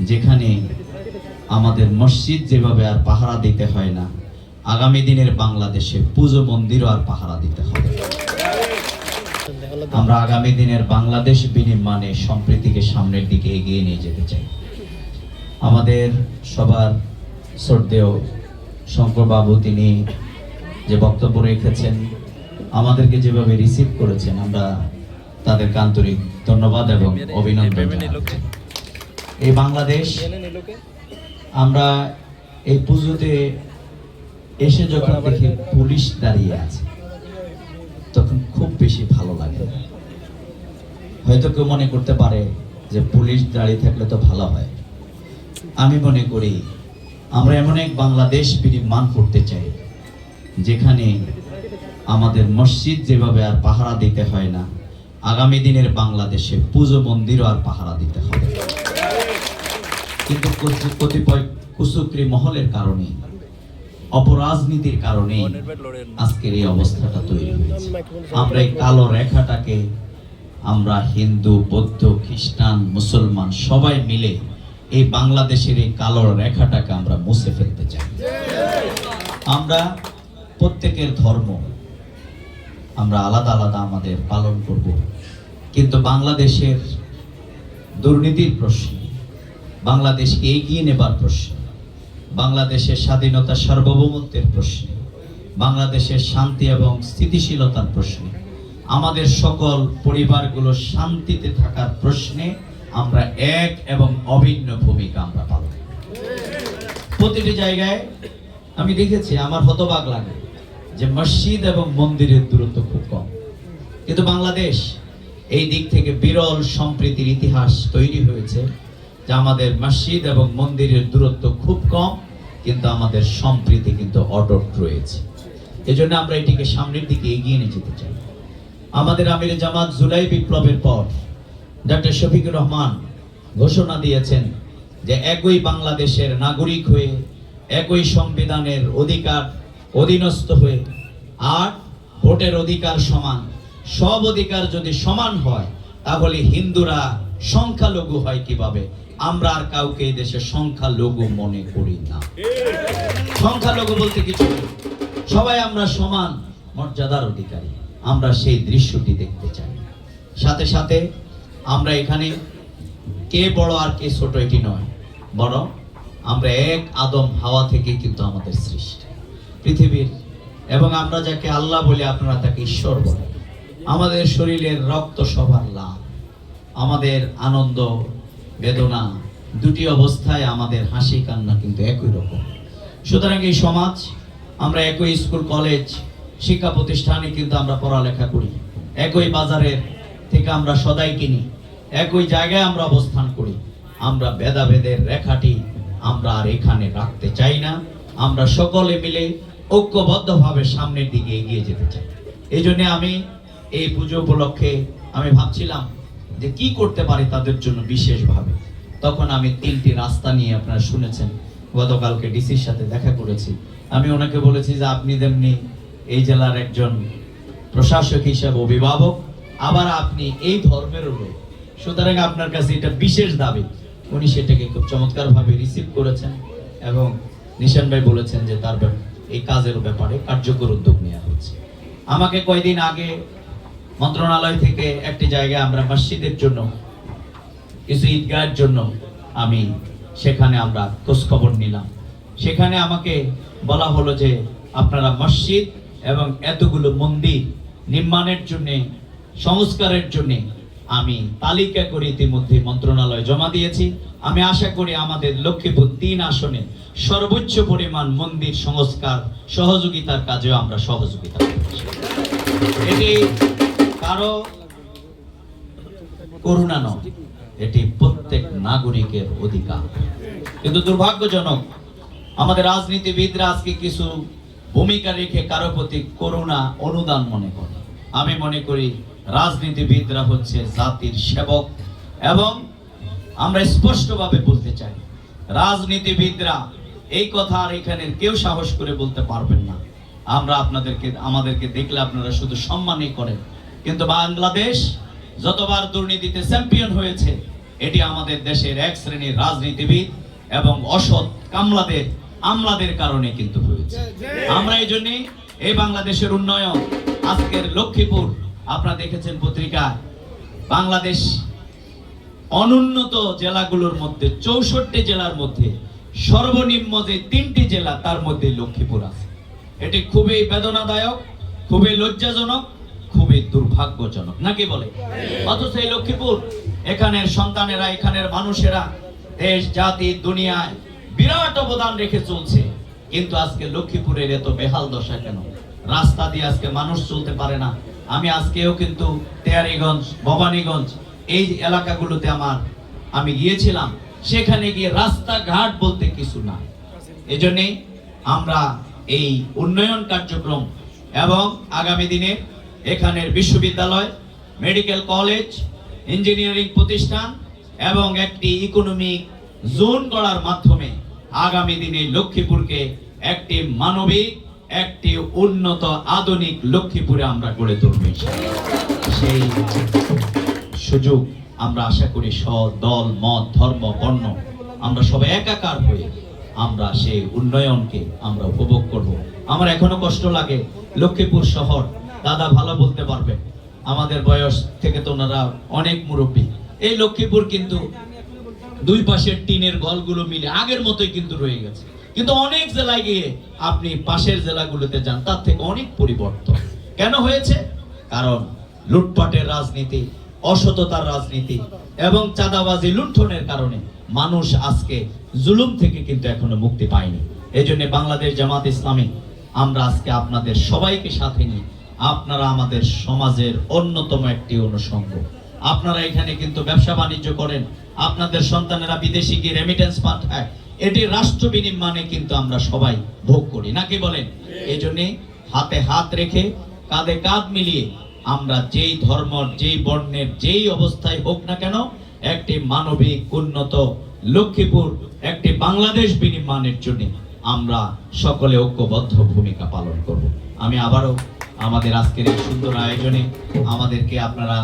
যেখানে আমাদের মসজিদ যেভাবে আর পাহারা দিতে হয় না আগামী দিনের বাংলাদেশে পুজো মন্দিরও আর পাহারা দিতে হবে আমরা আগামী দিনের বাংলাদেশ বিনির্মাণে সম্প্রীতিকে সামনের দিকে এগিয়ে নিয়ে যেতে চাই আমাদের সবার শ্রদ্ধেয় শঙ্করবাবু তিনি যে বক্তব্য রেখেছেন আমাদেরকে যেভাবে রিসিভ করেছেন আমরা তাদেরকে আন্তরিক ধন্যবাদ এবং অভিনন্দন। এই বাংলাদেশ, আমরা এই পুজোতে এসে যখন দেখি পুলিশ দাঁড়িয়ে আছে, তখন খুব বেশি ভালো লাগে। হয়তো কেউ মনে করতে পারে যে পুলিশ দাঁড়িয়ে থাকলে তো ভালো হয়। আমি মনে করি, আমরা এমন এক বাংলাদেশ বিনির্মাণ করতে চাই, যেখানে আমাদের মসজিদ যেভাবে আর পাহারা দিতে হয় না, আগামী দিনের বাংলাদেশে পুজো মন্দিরও আর পাহারা দিতে হবে। কিন্তু কতি- কতিপয় কুচক্রি মহলের কারণে, অপরাজনীতির কারণে আজকের এই অবস্থাটা তৈরি হয়েছে। আমরা এই কালো রেখাটাকে আমরা হিন্দু, বৌদ্ধ, খ্রিস্টান, মুসলমান সবাই মিলে এই বাংলাদেশের এই কালো রেখাটাকে আমরা মুছে ফেলতে চাই। আমরা প্রত্যেকের ধর্ম আমরা আলাদা আলাদা আমাদের পালন করব। কিন্তু বাংলাদেশের দুর্নীতির প্রশ্ন বাংলাদেশকে এগিয়ে নেবার প্রশ্ন। বাংলাদেশের স্বাধীনতা সার্বভৌমত্বের প্রশ্নে। বাংলাদেশের শান্তি এবং স্থিতিশীলতার প্রশ্নে। আমাদের সকল পরিবারগুলো শান্তিতে থাকার প্রশ্নে আমরা এক এবং অভিন্ন ভূমিকা আমরা পালন প্রতিটি জায়গায় আমি দেখেছি, আমার হতবাক লাগে যে মসজিদ এবং মন্দিরের দূরত্ব খুব কম। কিন্তু বাংলাদেশ এই দিক থেকে বিরল সম্প্রীতির ইতিহাস তৈরি হয়েছে। যে আমাদের মসজিদ এবং মন্দিরের দূরত্ব খুব কম, কিন্তু আমাদের সম্প্রীতি কিন্তু অটট রয়েছে। এজন্য আমরা এটিকে সামনের দিকে এগিয়ে নিয়ে যেতে চাই। আমাদের আমির জামাত জুলাই বিপ্লবের পর ডক্টর শফিকুর রহমান ঘোষণা দিয়েছেন যে একই বাংলাদেশের নাগরিক হয়ে, একই সংবিধানের অধিকার অধীনস্থ হয়ে আর ভোটের অধিকার সমান, সব অধিকার যদি সমান হয়, তাহলে হিন্দুরা সংখ্যালঘু হয় কীভাবে? আমরা আর কাউকে দেশে সংখ্যালঘু মনে করি না। সংখ্যালঘু বলতে কিছু সবাই আমরা সমান মর্যাদার অধিকারী। আমরা সেই দৃশ্যটি দেখতে চাই। সাথে সাথে আমরা এখানে কে বড় আর কে ছোট এটি নয়, বরং আমরা এক আদম হাওয়া থেকে কিন্তু আমাদের সৃষ্টি। পৃথিবীর এবং আমরা যাকে আল্লাহ বলি, আপনারা তাকে ঈশ্বর বলেন। আমাদের শরীরের রক্ত সবার লাভ আমাদের আনন্দ বেদনা, দুটি অবস্থায় আমাদের হাসি কান্না কিন্তু একই রকম। সুতরাং এই সমাজ, আমরা একই স্কুল, কলেজ, শিক্ষা প্রতিষ্ঠানে কিন্তু আমরা পড়ালেখা করি। একই বাজারের থেকে আমরা সদাই কিনি। একই জায়গায় আমরা অবস্থান করি। আমরা ভেদাভেদের রেখাটি আমরা আর এখানে রাখতে চাই না। আমরা সকলে মিলে ঐক্যবদ্ধভাবে সামনের দিকে এগিয়ে যেতে চাই। এই জন্য আমি এই পুজো উপলক্ষে আমি ভাবছিলাম যে কি করতে পারি তাদের জন্য বিশেষভাবে। তখন আমি তিনটি রাস্তা নিয়ে আপনারা শুনেছেন। গতকালকে ডিসির সাথে দেখা করেছি। আমি ওনাকে বলেছি যে আপনি তেমনি এই জেলার একজন প্রশাসক হিসাবে অভিভাবক, আবার আপনি এই ধর্মের লোক। সুতরাং আপনার কাছে এটা বিশেষ দাবি। উনি সেটাকে খুব চমৎকারভাবে রিসিভ করেছেন এবং নিশান ভাই বলেছেন যে তার এই কাজের ব্যাপারে কার্যকর উদ্যোগ নেওয়া হচ্ছে। আমাকে কয়দিন আগে মন্ত্রণালয় থেকে একটি জায়গায় আমরা মসজিদের জন্য, কিছু ঈদগাহের জন্য আমি সেখানে আমরা খোঁজখবর নিলাম। সেখানে আমাকে বলা হলো যে আপনারা মসজিদ এবং এতগুলো মন্দির নির্মাণের জন্যে, সংস্কারের জন্য আমি তালিকা করে ইতিমধ্যে মন্ত্রণালয় জমা দিয়েছি। আমি আশা করি আমাদের লক্ষ্মীপুর তিন আসনে সর্বোচ্চ পরিমাণ মন্দির সংস্কার সহযোগিতার কাজেও আমরা সহযোগিতা করছি। এটি কারও করুণা নয়, এটি প্রত্যেক নাগরিকের অধিকার। কিন্তু দুর্ভাগ্যজনক, আমাদের রাজনীতিবিদরা আজকে কিছু ভূমিকা রেখে কারও প্রতি করুণা, অনুদান মনে করে আমি মনে করি রাজনীতিবিদরা হচ্ছে জাতির সেবক এবং আমরা স্পষ্টভাবে বলতে চাই, রাজনীতিবিদরা এই কথা আর এখানের কেউ সাহস করে বলতে পারবেন না। আমরা আপনাদেরকে, আমাদেরকে দেখলে আপনারা শুধু সম্মানই করেন। কিন্তু বাংলাদেশ যতবার দুর্নীতিতে চ্যাম্পিয়ন হয়েছে এটি আমাদের দেশের এক শ্রেণির রাজনীতিবিদ এবং অসৎ কামলাদের আমলাদের কারণে কিন্তু হয়েছে। আমরা এই জন্যে এই বাংলাদেশের উন্নয়ন আজকের লক্ষ্মীপুর আপনারা দেখেছেন পত্রিকা বাংলাদেশ অনুন্নত জেলাগুলোর মধ্যে চৌষট্টি জেলার মধ্যে সর্বনিম্ন যে তিনটি জেলা তার মধ্যে লক্ষ্মীপুর আছে। এটি খুবই বেদনাদায়ক খুবই লজ্জাজনক খুবই দুর্ভাগ্যজনক। নাকি বলে? অথচ এই লক্ষ্মীপুর, এখানের সন্তানেরা, এখানের মানুষেরা দেশ, জাতি, দুনিয়ায় বিরাট অবদান রেখে চলছে। কিন্তু আজকে লক্ষ্মীপুরের এত বেহাল দশা কেন? রাস্তা দিয়ে আজকে মানুষ চলতে পারে না। আমি আজকেও কিন্তু তেয়ারিগঞ্জ, ভবানীগঞ্জ এই এলাকাগুলোতে আমার, আমি গিয়েছিলাম। সেখানে গিয়ে রাস্তাঘাট বলতে কিছু না এজন্যে আমরা এই উন্নয়ন কার্যক্রম এবং আগামী দিনে এখানের বিশ্ববিদ্যালয়, মেডিকেল কলেজ, ইঞ্জিনিয়ারিং প্রতিষ্ঠান এবং একটি ইকোনমিক জোন গড়ার মাধ্যমে আগামী দিনে লক্ষ্মীপুরকে একটি মানবিক, একটি উন্নত, আধুনিক লক্ষ্মীপুরে আমরা গড়ে তুলব সেই সুযোগ আমরা আশা করি স দল, মত, ধর্ম, বর্ণ, আমরা সবাই একাকার হয়ে আমরা সেই উন্নয়নকে আমরা উপভোগ করব। আমার এখনও কষ্ট লাগে লক্ষ্মীপুর শহর দাদা ভালো বলতে পারবে। আমাদের বয়স থেকে তো ওনারা অনেক মুরব্বী। এই লক্ষ্মীপুর কিন্তু দুই পাশের টিনের গলগুলো মিলে আগের মতোই কিন্তু রয়ে গেছে। কিন্তু অনেক জেলায় গিয়ে আপনি পাশের জেলাগুলোতে যান, তার থেকে অনেক পরিবর্তন। কেন হয়েছে? কারণ লুটপাটের রাজনীতি, অসততার রাজনীতি এবং চাঁদাবাজি লুণ্ঠনের কারণে মানুষ আজকে জুলুম থেকে কিন্তু এখনও মুক্তি পায়নি। এই জন্য বাংলাদেশ জামাত ইসলামী, আমরা আজকে আপনাদের সবাইকে সাথে নিয়ে আপনারা আমাদের সমাজের অন্যতম একটি অনুষঙ্গ। আপনারা এখানে কিন্তু ব্যবসা বাণিজ্য করেন, আপনাদের সন্তানেরা বিদেশি গিয়ে রেমিটেন্স পাঠায় এটি রাষ্ট্র বিনিময়ে কিন্তু আমরা সবাই ভোগ করি। নাকি বলেন? এই জন্যে হাতে হাত রেখে কাঁধে কাঁধ মিলিয়ে আমরা যেই ধর্ম, যেই বর্ণের, যেই অবস্থায় হোক না কেন, একটি মানবিক উন্নত লক্ষ্মীপুর, একটি বাংলাদেশ বিনির্মাণের জন্য আমরা সকলে ঐক্যবদ্ধ ভূমিকা পালন করব। আমি আবারও আমাদের আজকের এই সুন্দর আয়োজনে আমাদেরকে আপনারা